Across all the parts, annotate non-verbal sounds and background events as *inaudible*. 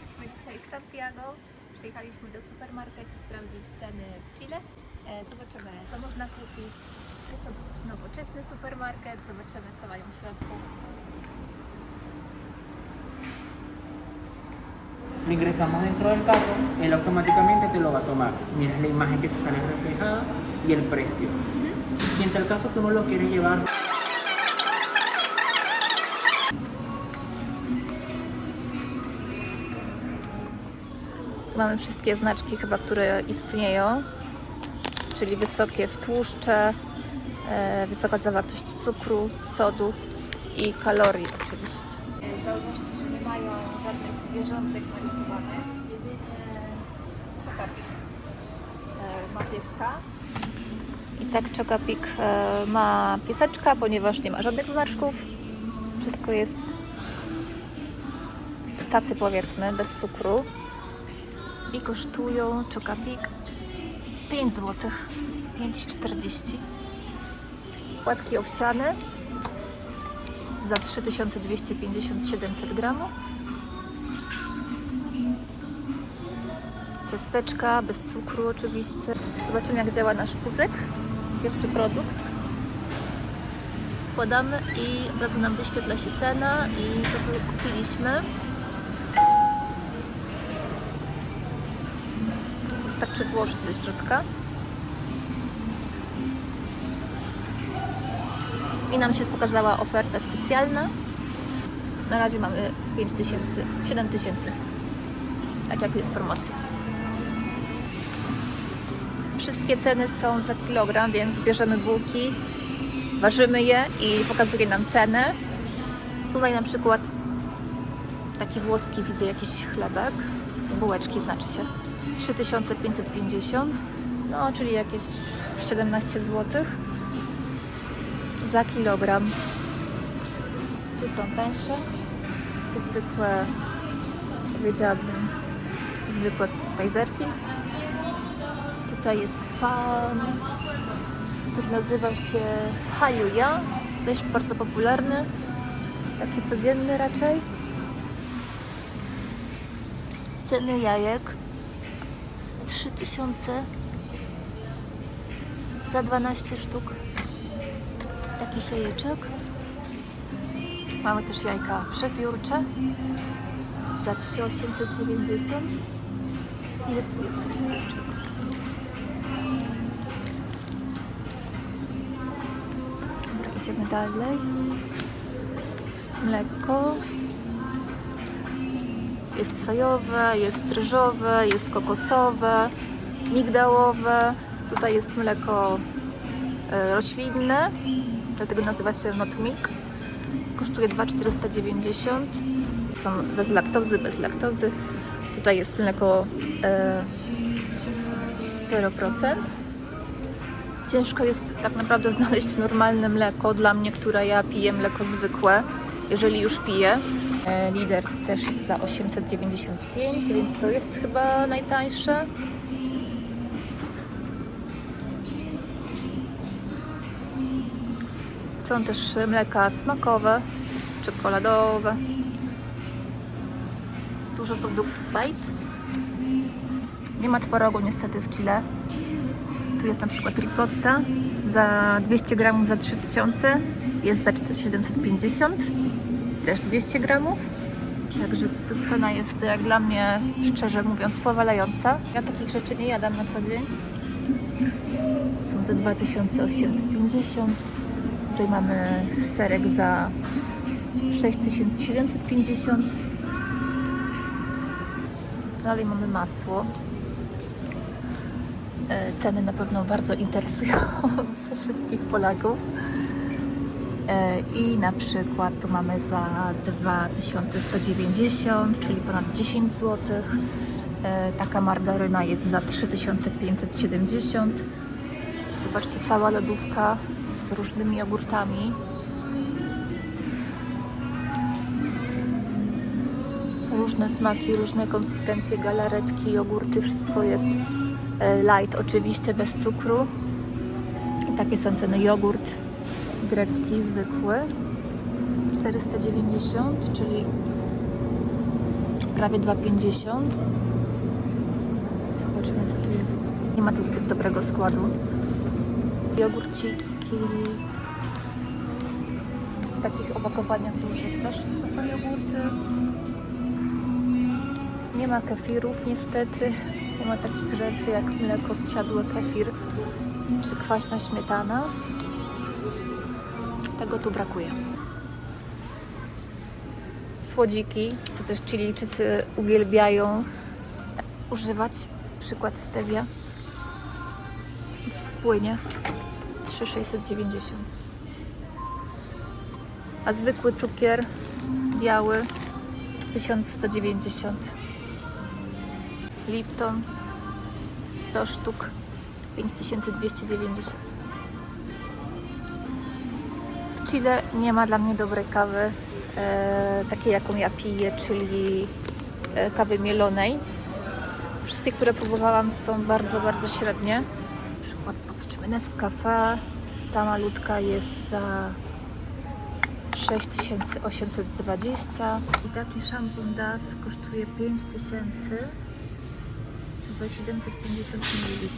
Jesteśmy dzisiaj w Santiago. Przyjechaliśmy do supermarketu sprawdzić ceny w Chile. E, Zobaczymy, co można kupić. Jest to dosyć nowoczesny supermarket. Zobaczymy, co mają w środku. Ingresamos dentro del carro, él automáticamente te lo va a tomar. Miras la imagen que te sale reflejada y el precio. Si en tal caso tú no lo quieres llevar, Mamy wszystkie znaczki chyba, które istnieją, czyli wysokie w tłuszcze, e, wysoka zawartość cukru, sodu i kalorii oczywiście. Zauważcie, że nie mają żadnych zwierzątek narysowanych, jedynie czekapik e, ma pieska. I tak Czokapik e, ma pieseczka, ponieważ nie ma żadnych znaczków. Wszystko jest w cacy powiedzmy, bez cukru i kosztują Czokapik 5 zł, 5,40. Płatki owsiane za 3250 700 gramów. Ciasteczka bez cukru oczywiście. Zobaczymy jak działa nasz wózek. Pierwszy produkt. Wkładamy i od nam wyświetla się cena i to co kupiliśmy. Wystarczy włożyć do środka. I nam się pokazała oferta specjalna. Na razie mamy 5000, 7000. Tak jak jest promocja. Wszystkie ceny są za kilogram, więc bierzemy bułki, ważymy je i pokazuje nam cenę. Tutaj na przykład taki włoski widzę jakiś chlebek, bułeczki znaczy się. 3550, no czyli jakieś 17 zł za kilogram. Tu są tańsze, zwykłe, powiedziałabym, zwykłe kajzerki. Tutaj jest pan, który nazywa się Hayuya, też bardzo popularny, taki codzienny raczej. Ceny jajek 3000 za 12 sztuk takich jajeczek. Mamy też jajka przepiórcze za 3890. Ile tu jest tych jajeczek? Dobra, idziemy dalej. Mleko. Jest sojowe, jest ryżowe, jest kokosowe, migdałowe. Tutaj jest mleko e, roślinne, dlatego nazywa się not milk. Kosztuje 2,490. Są bez laktozy, bez laktozy. Tutaj jest mleko e, 0%. Ciężko jest tak naprawdę znaleźć normalne mleko dla mnie, które ja piję mleko zwykłe, jeżeli już piję. E, Lider też jest za 895, więc to jest chyba najtańsze. Są też mleka smakowe, czekoladowe. Dużo produktów light. Nie ma tworogu niestety w Chile. Tu jest na przykład ricotta za 200 gramów za 3000, jest za 4750, też 200 gramów. Także to cena jest jak dla mnie, szczerze mówiąc, powalająca. Ja takich rzeczy nie jadam na co dzień. Są za 2850. Tutaj mamy serek za 6750. Dalej mamy masło. E, Ceny na pewno bardzo interesujące *laughs* wszystkich Polaków. E, I na przykład tu mamy za 2190, czyli ponad 10 zł. E, Taka margaryna jest za 3570. Zobaczcie, cała lodówka z różnymi jogurtami. Różne smaki, różne konsystencje, galaretki, jogurty, wszystko jest e, light, oczywiście bez cukru. I takie są ceny. Jogurt grecki, zwykły 490, czyli prawie 2,50. Zobaczymy, co tu jest. Nie ma tu zbyt dobrego składu. Jogurciki w takich opakowaniach dużych też są jogurty. Nie ma kefirów niestety. Nie ma takich rzeczy jak mleko zsiadłe, kefir czy kwaśna śmietana. Tego tu brakuje. Słodziki, co też Chilijczycy uwielbiają używać. Przykład stevia w płynie 3,690. A zwykły cukier biały 1190. Lipton 100 sztuk 5290. Chile nie ma dla mnie dobrej kawy, e, takiej jaką ja piję, czyli e, kawy mielonej. Wszystkie, które próbowałam są bardzo, bardzo średnie. Na przykład popatrzmy Nescafe. Ta malutka jest za 6820 i taki szampon DAF kosztuje 5000 za 750 ml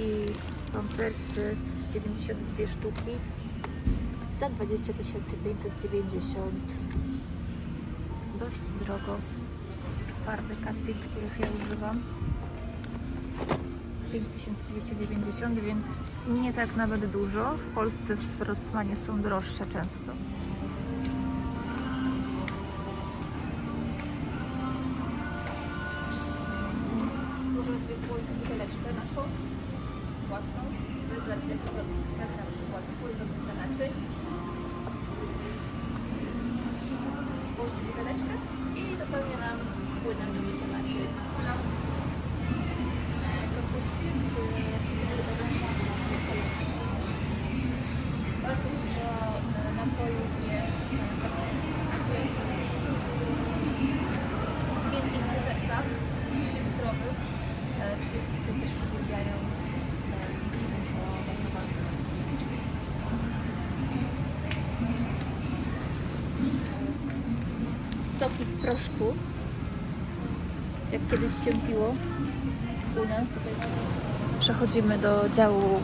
i pampersy 92 sztuki za 20 590 dość drogo farby Cassie, których ja używam 5290, więc nie tak nawet dużo. W Polsce w Rossmanie są droższe często. Możemy sobie położyć buteleczkę naszą własną, wybrać jaką chcemy, na przykład płyn do mycia naczyń. Położyć buteleczkę i dopełnia nam płynem do mycia naczyń. To coś w stylu kolekcji. Bardzo dużo e, napojów jest w wielkich butelkach, 3 litrowych. Chilijczycy też uwielbiają e, mieć dużo gazowanych. Soki w proszku, jak kiedyś się piło u nas. Tutaj przechodzimy do działu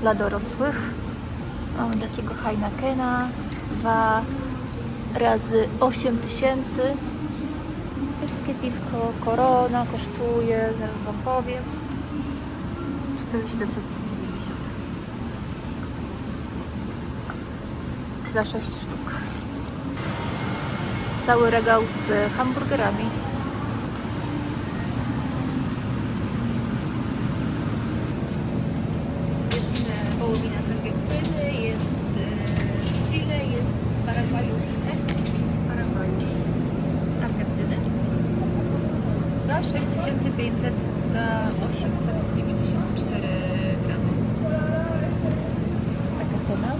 dla dorosłych. Mamy takiego Heinekena, 2 razy 8 tysięcy. Polskie piwko Korona kosztuje, zaraz Wam powiem, 4790 za 6 sztuk. Cały regał z hamburgerami. Jest wołowina z Argentyny, jest e, z Chile, jest z Paragwaju. Nie? Z Paragwaju. Z Argentyny. Za 6500 za 894 gramy. Taka cena.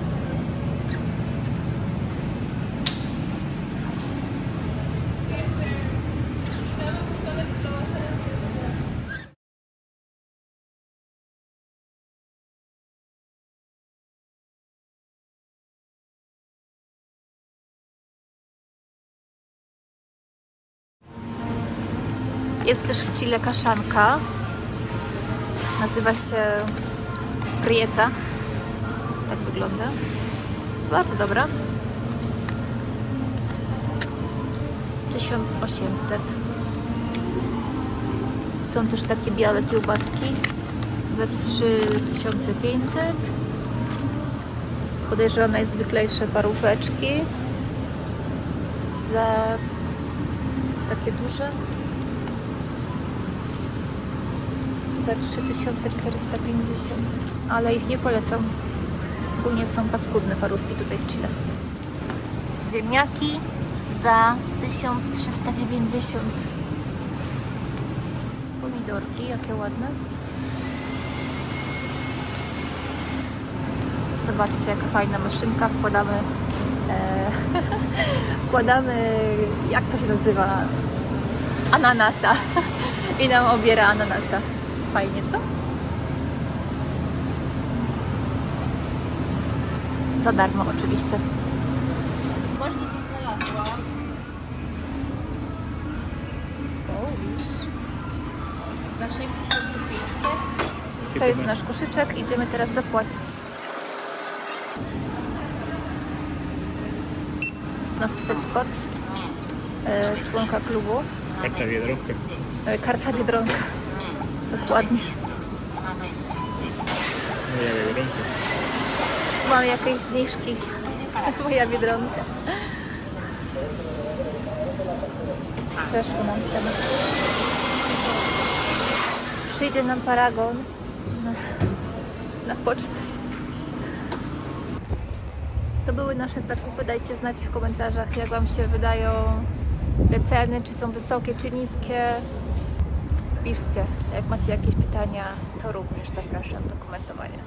Jest też w Chile kaszanka. Nazywa się Prieta. Tak wygląda. Bardzo dobra. 1800. Są też takie białe kiełbaski za 3500. Podejrzewam najzwyklejsze paróweczki za takie duże za 3450, ale ich nie polecam. Ogólnie są paskudne parówki tutaj w Chile. Ziemniaki za 1390. Pomidorki, jakie ładne. Zobaczcie, jaka fajna maszynka. Wkładamy, e, *laughs* wkładamy, jak to się nazywa? Ananasa. I nam obiera ananasa. Fajnie, co? Za darmo oczywiście. Możecie ci znalazłam. Za 6500. To jest nasz koszyczek. Idziemy teraz zapłacić. Napisać kod e, członka klubu. Karta Biedronka. E, karta Biedronka. Moja Biedronka. Mam jakieś zniżki. Moja Biedronka. Zeszło nam cena. Przyjdzie nam paragon na, na pocztę. To były nasze zakupy. Dajcie znać w komentarzach, jak Wam się wydają te ceny, czy są wysokie, czy niskie. Piszcie. Jak macie jakieś pytania, to również zapraszam do komentowania.